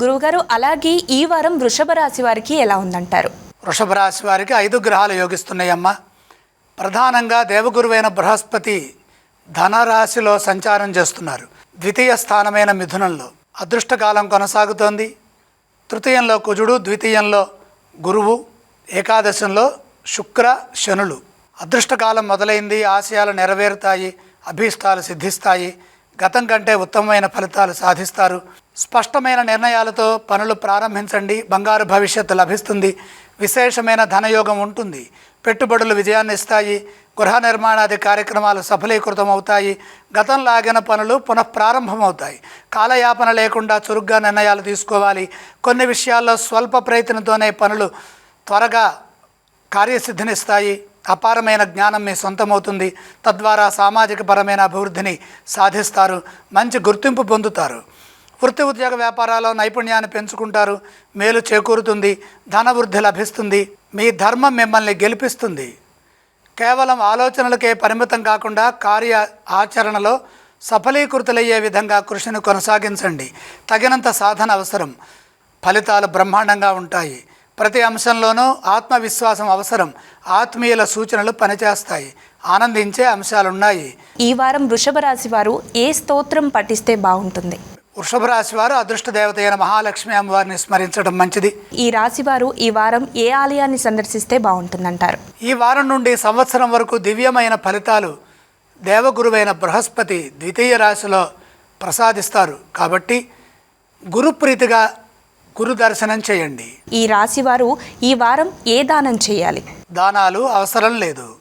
గురువుగారు అలాగే ఈ వారం వృషభ రాశి వారికి ఎలా ఉందంటారు? వృషభ రాశి వారికి ఐదు గ్రహాలు యోగిస్తున్నాయమ్మ. ప్రధానంగా దేవగురువైన బృహస్పతి ధనరాశిలో సంచారం చేస్తున్నారు. ద్వితీయ స్థానమైన మిథునంలో అదృష్టకాలం కొనసాగుతోంది. తృతీయంలో కుజుడు ద్వితీయంలో గురువు ఏకాదశంలో శుక్ర శనులు. అదృష్టకాలం మొదలైంది ఆశయాలు నెరవేరుతాయి అభీష్టాలు సిద్ధిస్తాయి గతం కంటే ఉత్తమమైన ఫలితాలు సాధిస్తారు. స్పష్టమైన నిర్ణయాలతో పనులు ప్రారంభించండి. బంగారు భవిష్యత్తు లభిస్తుంది. విశేషమైన ధనయోగం ఉంటుంది. పెట్టుబడులు విజయాన్ని ఇస్తాయి. గృహ నిర్మాణాది కార్యక్రమాలు సఫలీకృతం అవుతాయి గతం లాగిన పనులు పునఃప్రారంభమవుతాయి. కాలయాపన లేకుండా చురుగ్గా నిర్ణయాలు తీసుకోవాలి. కొన్ని విషయాల్లో స్వల్ప ప్రయత్నంతోనే పనులు త్వరగా కార్యసిద్ధినిస్తాయి అపారమైన జ్ఞానం మీ సొంతమవుతుంది. తద్వారా సామాజిక పరమైన అభివృద్ధిని సాధిస్తారు. మంచి గుర్తింపు పొందుతారు. వృత్తి ఉద్యోగ వ్యాపారాల్లో నైపుణ్యాన్ని పెంచుకుంటారు. మేలు చేకూరుతుంది. ధన వృద్ధి లభిస్తుంది. మీ ధర్మం మిమ్మల్ని గెలిపిస్తుంది. కేవలం ఆలోచనలకే పరిమితం కాకుండా కార్య ఆచరణలో సఫలీకృతులయ్యే విధంగా కృషిని కొనసాగించండి. తగినంత సాధన అవసరం. ఫలితాలు బ్రహ్మాండంగా ఉంటాయి. ప్రతి అంశంలోనూ ఆత్మవిశ్వాసం అవసరం. ఆత్మీయుల సూచనలు పనిచేస్తాయి. ఆనందించే అంశాలున్నాయి. ఈ వారం వృషభ రాశి వారు ఏ స్తోత్రం పఠిస్తే బాగుంటుంది? వృషభ రాశి వారు అదృష్ట దేవత అయిన మహాలక్ష్మి అమ్మవారిని స్మరించడం మంచిది. ఈ రాశి వారు ఈ వారం ఏ ఆలయాన్ని సందర్శిస్తే బాగుంటుందంటారు? ఈ వారం నుండి సంవత్సరం వరకు దివ్యమైన ఫలితాలు దేవగురువైన బృహస్పతి ద్వితీయ రాశిలో ప్రసాదిస్తారు. కాబట్టి గురుప్రీతిగా గురు దర్శనం చేయండి. ఈ రాశి వారు ఈ వారం ఏ దానం చేయాలి? దానాలు అవసరం లేదు.